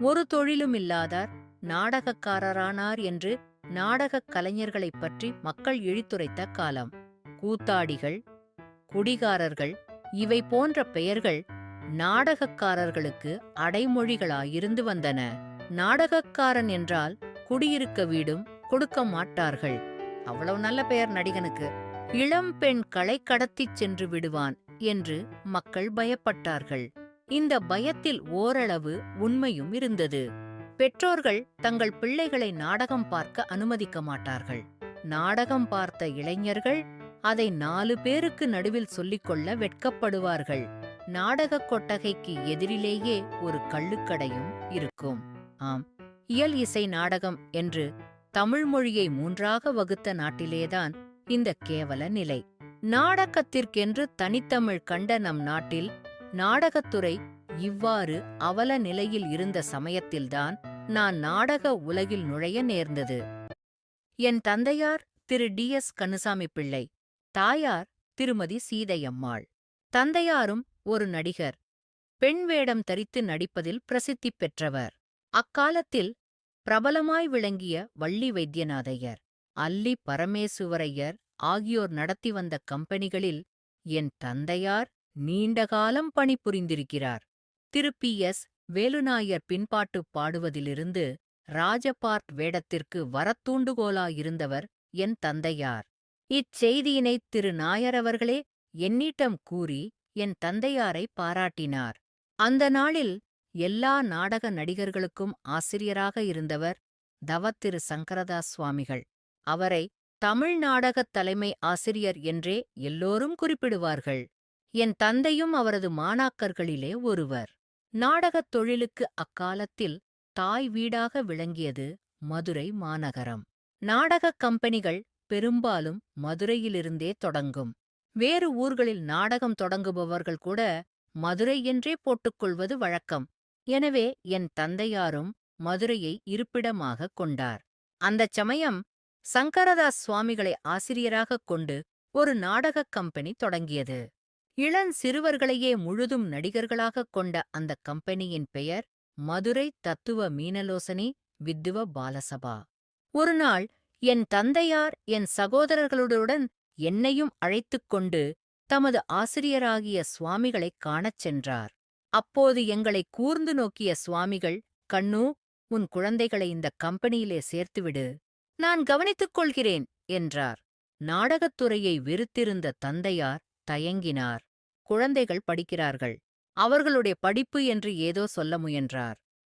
ஒரு தொழிலும் இல்லாதார் நாடகக்காரரானார் என்று நாடகக் கலைஞர்களைப் பற்றி மக்கள் இழித்துரைத்த காலம். கூத்தாடிகள் குடிகாரர்கள் இவை போன்ற பெயர்கள் நாடகக்காரர்களுக்கு அடைமொழிகளாயிருந்து வந்தன. நாடகக்காரன் என்றால் குடியிருக்க வீடும் கொடுக்க மாட்டார்கள். அவ்வளவு நல்ல பெயர் நடிகனுக்கு. இளம் பெண் களை கடத்திச் சென்று விடுவான் என்று மக்கள் பயப்பட்டார்கள். இந்த பயத்தில் ஓரளவு உண்மையும் இருந்தது. பெற்றோர்கள் தங்கள் பிள்ளைகளை நாடகம் பார்க்க அனுமதிக்க மாட்டார்கள். நாடகம் பார்த்த இளைஞர்கள் அதை நாலு பேருக்கு நடுவில் சொல்லிக்கொள்ள வெட்கப்படுவார்கள். நாடகக் கொட்டகைக்கு எதிரிலேயே ஒரு கள்ளுக்கடையும் இருக்கும். ஆம். இயல் இசை நாடகம் என்று தமிழ் மொழியை மூன்றாக வகுத்த நாட்டிலேதான் இந்த கேவல நிலை. நாடகத்திற்கென்று தனித்தமிழ் கண்ட நம் நாட்டில் நாடகத்துறை இவ்வாறு அவல நிலையில் இருந்த சமயத்தில்தான் நான் நாடக உலகில் நுழைய நேர்ந்தது. என் தந்தையார் திரு டி. எஸ். கண்ணுசாமி பிள்ளை தாயார் திருமதி சீதையம்மாள். தந்தையாரும் ஒரு நடிகர். பெண் வேடம் தரித்து நடிப்பதில் பிரசித்தி பெற்றவர். அக்காலத்தில் பிரபலமாய் விளங்கிய வள்ளி வைத்தியநாதையர் அல்லி பரமேசுவரையர் ஆகியோர் நடத்தி வந்த கம்பெனிகளில் என் தந்தையார் நீண்டகாலம் பணிபுரிந்திருக்கிறார். திரு. பி. எஸ். வேலுநாயர் பின்பாட்டு பாடுவதிலிருந்து ராஜபார்ட் வேடத்திற்கு வரத்தூண்டுகோலாயிருந்தவர் என் தந்தையார். இச்செய்தியினைத் திரு. நாயர் அவர்களே என்னிடம் கூறி என் தந்தையாரை பாராட்டினார். அந்த நாளில் எல்லா நாடக நடிகர்களுக்கும் ஆசிரியராக இருந்தவர் தவத்திரு சங்கரதாஸ் சுவாமிகள். அவரை தமிழ் நாடகத் தலைமை ஆசிரியர் என்றே எல்லோரும் குறிப்பிடுவார்கள். என் தந்தையும் அவரது மாணாக்கர்களிலே ஒருவர். நாடகத் தொழிலுக்கு அக்காலத்தில் தாய் வீடாக விளங்கியது மதுரை மாநகரம். நாடகக் கம்பெனிகள் பெரும்பாலும் மதுரையிலிருந்தே தொடங்கும். வேறு ஊர்களில் நாடகம் தொடங்குபவர்கள் கூட மதுரை என்றே போட்டுக்கொள்வது வழக்கம். எனவே என் தந்தையாரும் மதுரையை இருப்பிடமாகக் கொண்டார். அந்தச் சமயம் சங்கரதாஸ் சுவாமிகளை ஆசிரியராகக் கொண்டு ஒரு நாடகக் கம்பெனி தொடங்கியது. இளன் சிறுவர்களையே முழுதும் நடிகர்களாகக் கொண்ட அந்த கம்பெனியின் பெயர் மதுரை தத்துவ மீனலோசனி வித்துவ பாலசபா. ஒருநாள் என் தந்தையார் என் சகோதரர்களுடன் என்னையும் அழைத்துக் கொண்டு தமது ஆசிரியராகிய சுவாமிகளைக் காணச் சென்றார். அப்போது எங்களை கூர்ந்து நோக்கிய சுவாமிகள் கண்ணு உன் குழந்தைகளை இந்த கம்பெனியிலே சேர்த்துவிடு. நான் கவனித்துக் கொள்கிறேன் என்றார். நாடகத்துறையை வெறுத்திருந்த தந்தையார் தயங்கினார். குழந்தைகள் படிக்கிறார்கள். அவர்களுடைய படிப்பு என்று ஏதோ சொல்ல முயன்றார்.